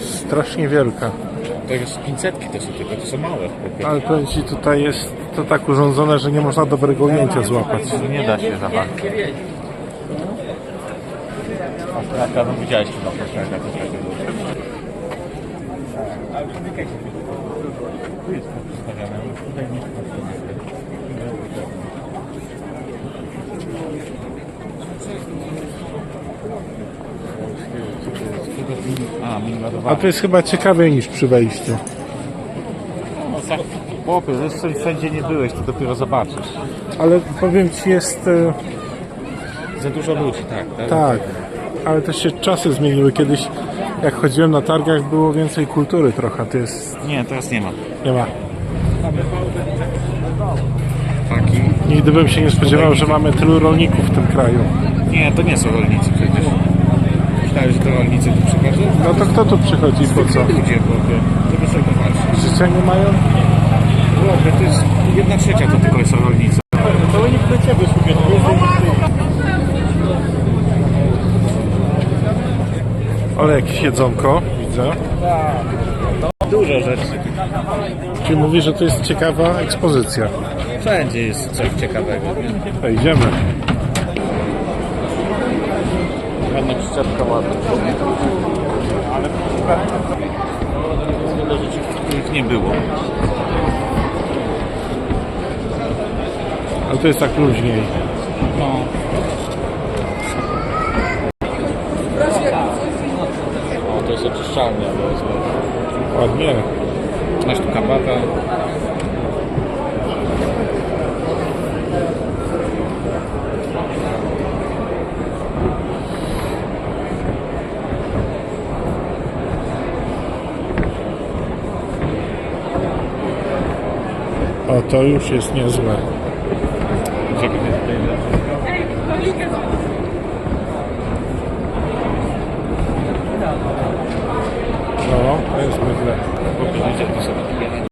Strasznie wielka. to jest 500 to są tylko, to są małe. Ale powiem Ci, tutaj jest to tak urządzone, że nie można dobrego ujęcia złapać. Nie da się bardzo. Ostraka, no widziałeś chyba ostraka, to tak. Tu jest postawione, tutaj nie A, A to jest chyba ciekawiej niż przy wejściu. No, tak, Chłopie, zresztą wszędzie nie byłeś, to dopiero zobaczysz. Ale powiem Ci, jest... e, Za dużo ludzi, tak. tak? Tak, ale też się czasy zmieniły. Kiedyś jak chodziłem na targach było więcej kultury trochę. To jest... Nie, teraz nie ma. nie ma. Taki. Nigdy bym się nie spodziewał, że mamy tylu rolników w tym kraju. Nie, to nie są rolnicy przecież. Myślałeś, że to rolnicy tu przychodzą? No to kto tu przychodzi i po co? Ludzie, chłopie, żeby sobie popatrzeć. Życia nie mają? Chłopie, to jest jedna trzecia to tylko są rolnicy. To nikt do Ciebie sobie Ale jakieś jedzonko, widzę. Dużo rzeczy. Czyli mówi, że to jest ciekawa ekspozycja. Wszędzie jest coś ciekawego. To idziemy. Ładna przyczepka, ładna. Ale wiele rzeczy, których nie było. Ale to jest tak luźniej. No. O, to jest oczyszczalnia, to jest Ładnie. Masz tu kabata. O, to już jest niezłe. No, to jest mydle. Widzicie, to sobie takie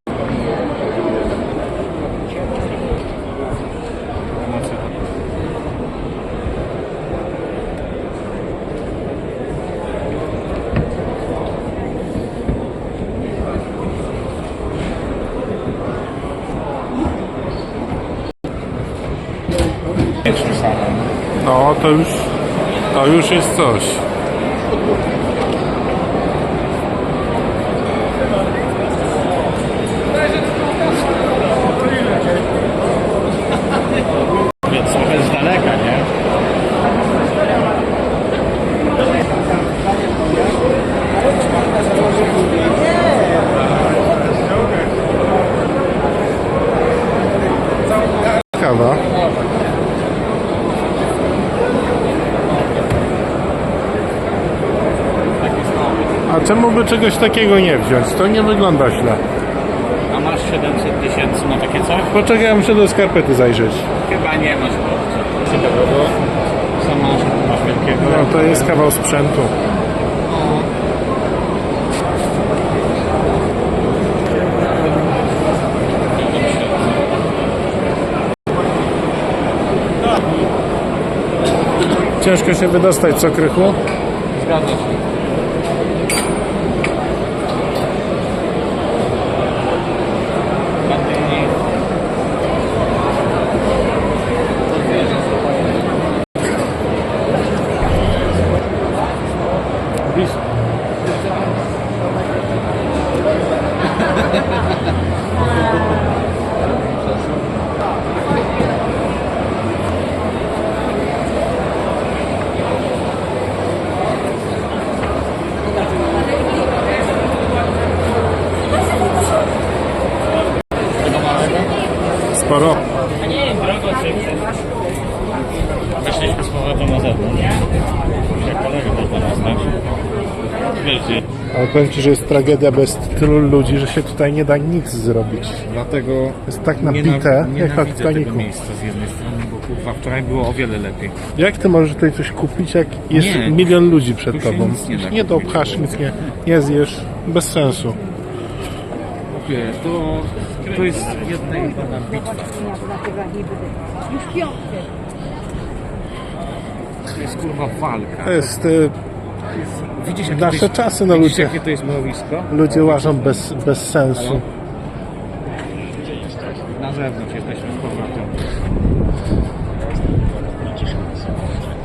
Większym samym. No, to już, to już jest coś. Więc trochę z daleka, nie? Kawa. A czemu by czegoś takiego nie wziąć? To nie wygląda źle. A masz 700 tysięcy na takie coś? Poczekaj, ja muszę do skarpety zajrzeć. Chyba nie masz chłopcze. Ciekawego. Sama masz wielkiego. No, to jest kawał sprzętu. Ciężko się wydostać, co Krychu? Zgadza się. Sporo. Weszliśmy z powrotem na zewnątrz. Jak kolega też nas, tak? Wiecie, Ale powiem Ci, że jest tragedia, bo jest tylu ludzi, że się tutaj nie da nic zrobić. dlatego Jest tak nabite, jak na nienawidzę tego miejsca z jednej strony, bo kurwa wczoraj było o wiele lepiej. Jak Ty możesz tutaj coś kupić, jak jest Nie. milion ludzi przed Tu się Tobą? nic nie da Nie kupić. dopchasz, nic nie, nie zjesz. Bez sensu. Wiesz, to, to jest jedna jedyna bitwa. To jest kurwa walka. To jest y, To jest Widzisz, jakie Nasze to jest, czasy, widzisz, ludzie. jakie to jest mrowisko? Ludzie łażą bez, bez sensu. Na zewnątrz jesteśmy z powrotem.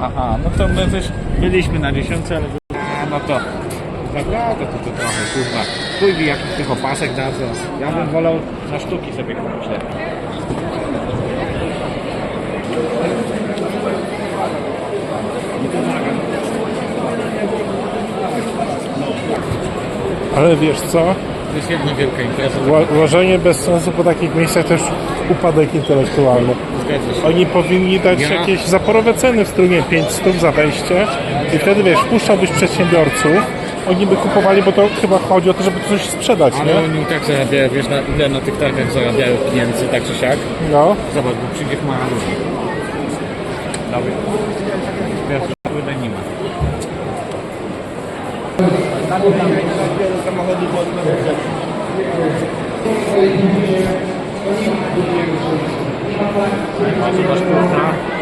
Aha, no to my też byliśmy na dziesiątce, ale... A, no to... Naprawdę to, to trochę, kurwa. Chuj mi jakiś tych opasek dadzą. Ja bym wolał na sztuki sobie kupić lepiej. Ale wiesz co? To jest jedna wielka impreza. Ła- Łażenie bez sensu po takich miejscach już upadek intelektualny. Zgadza się. Oni powinni dać Ja- jakieś zaporowe ceny w strunie 5 stów za wejście i wtedy wiesz, puszczałbyś przedsiębiorców, oni by kupowali, bo to chyba chodzi o to, żeby coś sprzedać, Ale nie? oni i tak zarabiają, wiesz na ile na tych targach zarabiają Niemcy, tak czy siak. No, Zobacz, bo przyjdzie chmara ludzi. Dobry. Teraz już nie ma.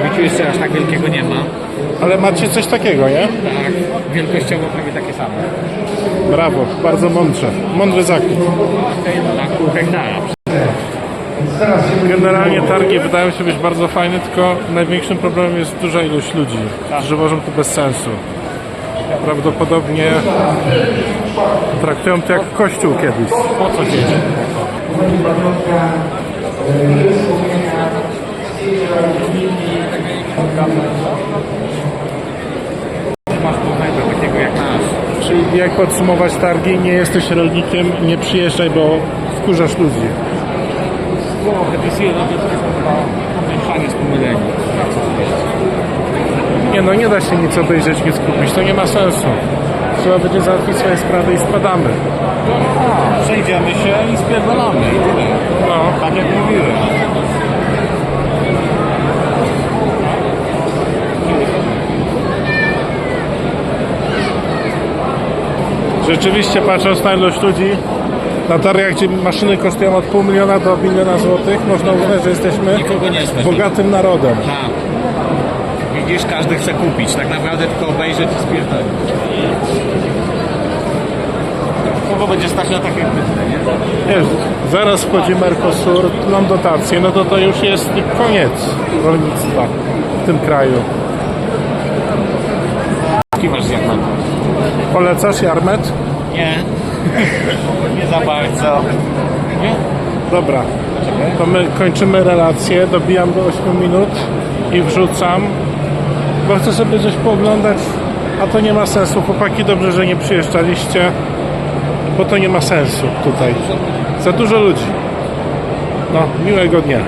Wiciu jeszcze aż tak wielkiego nie ma. ale macie coś takiego, nie? Tak, wielkościowo prawie takie same. Brawo, bardzo mądrze. Mądry zakup. Na pół hektara. Generalnie targi wydają się być bardzo fajne, tylko największym problemem jest duża ilość ludzi, którzy wożą to bez sensu. Prawdopodobnie traktują to jak kościół kiedyś. Po co dzieci? Masz poznania takiego jak nasz. Czyli jak podsumować targi, nie jesteś rolnikiem, nie przyjeżdżaj, bo wkurzasz ludzi. Trochę to jest jedno, to jest chyba pomieszanie z pomyleni. Nie no, nie da się nic obejrzeć, nic kupić, to nie ma sensu. Trzeba będzie załatwić swoje sprawy i spadamy. Przejdziemy się i spierdolamy i tyle. No. Tak jak mówiłem. Rzeczywiście patrząc na ilość ludzi, na targach, gdzie maszyny kosztują od pół miliona do miliona złotych, można uznać, że jesteśmy bogatym narodem. Tak. Widzisz, każdy chce kupić. Tak naprawdę tylko obejrzeć i spierdolić. Kogo będzie stać na takie pytanie, nie? Wiesz, zaraz wchodzi Mercosur, mam dotacje, no to to już jest koniec rolnictwa w tym kraju. Jaki masz? Polecasz Jarmet? Nie. nie za bardzo. Nie? Dobra, to my kończymy relację, dobijam do 8 minut i wrzucam, bo chcę sobie coś pooglądać, a to nie ma sensu. Chłopaki, dobrze, że nie przyjeżdżaliście, bo to nie ma sensu tutaj. Za dużo ludzi. No, miłego dnia.